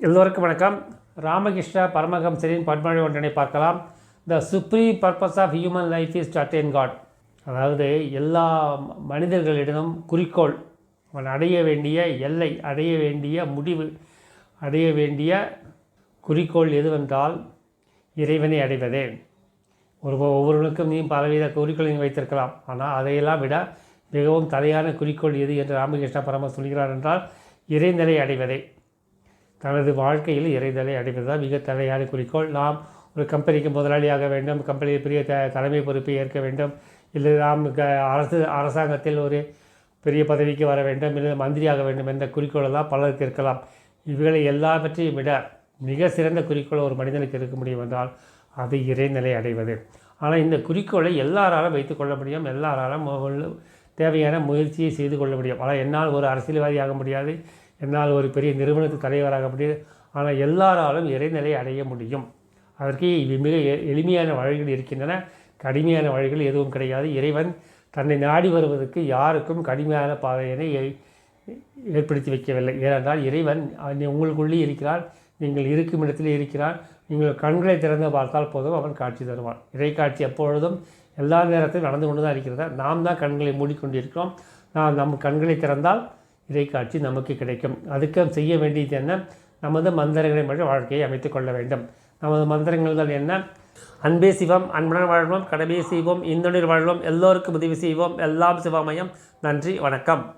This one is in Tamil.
எல்லோருக்கும் வணக்கம். ராமகிருஷ்ண பரமஹம்சரின் பன்மொழி ஒன்றனை பார்க்கலாம். The supreme purpose of human life is to attain God அதாவது எல்லா மனிதர்களிடமும் குறிக்கோள் அவன் அடைய வேண்டிய எல்லை அடைய வேண்டிய முடிவு அடைய வேண்டிய குறிக்கோள் எதுவென்றால் இறைவனை அடைவதே. ஒரு ஒவ்வொருவனுக்கும் நீ பலவித குறிக்கோளையும் வைத்திருக்கலாம். ஆனால் அதையெல்லாம் விட மிகவும் தலையான குறிக்கோள் எது என்று ராமகிருஷ்ண பரம சொல்கிறார் என்றால் இறைநிலை அடைவதே. தனது வாழ்க்கையில் இறைதலை அடைவது தான் மிக தலையான குறிக்கோள். நாம் ஒரு கம்பெனிக்கு முதலாளியாக வேண்டும் கம்பெனியில் பெரிய த தலைமை பொறுப்பை ஏற்க வேண்டும். இல்லை நாம் க அரசு அரசாங்கத்தில் ஒரு பெரிய பதவிக்கு வர வேண்டும் இல்லை மந்திரியாக வேண்டும் என்ற குறிக்கோளெல்லாம் பலருக்கு இருக்கலாம். இவைகளை எல்லாவற்றையும் விட மிக சிறந்த குறிக்கோள் ஒரு மனிதனுக்கு இருக்க முடியும் என்றால் அது இறைநிலை அடைவது. ஆனால் இந்த குறிக்கோளை எல்லாராலும் வைத்துக்கொள்ள முடியும் எல்லாராலும் தேவையான முயற்சியை செய்து கொள்ள முடியும். ஆனால் என்னால் ஒரு அரசியல்வாதி ஆக முடியாது என்னால் ஒரு பெரிய நிறுவனத்துக்கு தலைவராக முடியாது ஆனால் எல்லாராலும் இறைநிலை அடைய முடியும். அதற்கு இவை மிக எளிமையான வழிகள் இருக்கின்றன. கடுமையான வழிகள் எதுவும் கிடையாது. இறைவன் தன்னை நாடி வருவதற்கு யாருக்கும் கடுமையான பாதையினை ஏ- ஏற்படுத்தி வைக்கவில்லை. ஏனென்றால் இறைவன் உங்களுக்குள்ளே இருக்கிறான் நீங்கள் இருக்கும் இடத்திலே இருக்கிறான் நீங்கள் கண்களை திறந்து பார்த்தால் போதும் அவன் காட்சி தருவான். இறை காட்சி எப்பொழுதும் எல்லா நேரத்திலும் நடந்து கொண்டு தான் இருக்கிறது. நாம் தான் கண்களை மூடிக்கொண்டிருக்கிறோம். நாம் நம் கண்களை திறந்தால் இறை காட்சி நமக்கு கிடைக்கும். அதுக்கு செய்ய வேண்டியது என்ன? நமது மந்திரங்களை மட்டும் வாழ்க்கையை அமைத்து கொள்ள வேண்டும். நமது மந்திரங்கள் தான் என்ன? அன்பே சிவம் அன்புடன் வாழ்வோம் கடமையை செய்வோம் இந்துணிர் வாழ்வோம் எல்லோருக்கும் உதவி செய்வோம். எல்லாம் சிவமயம். நன்றி வணக்கம்.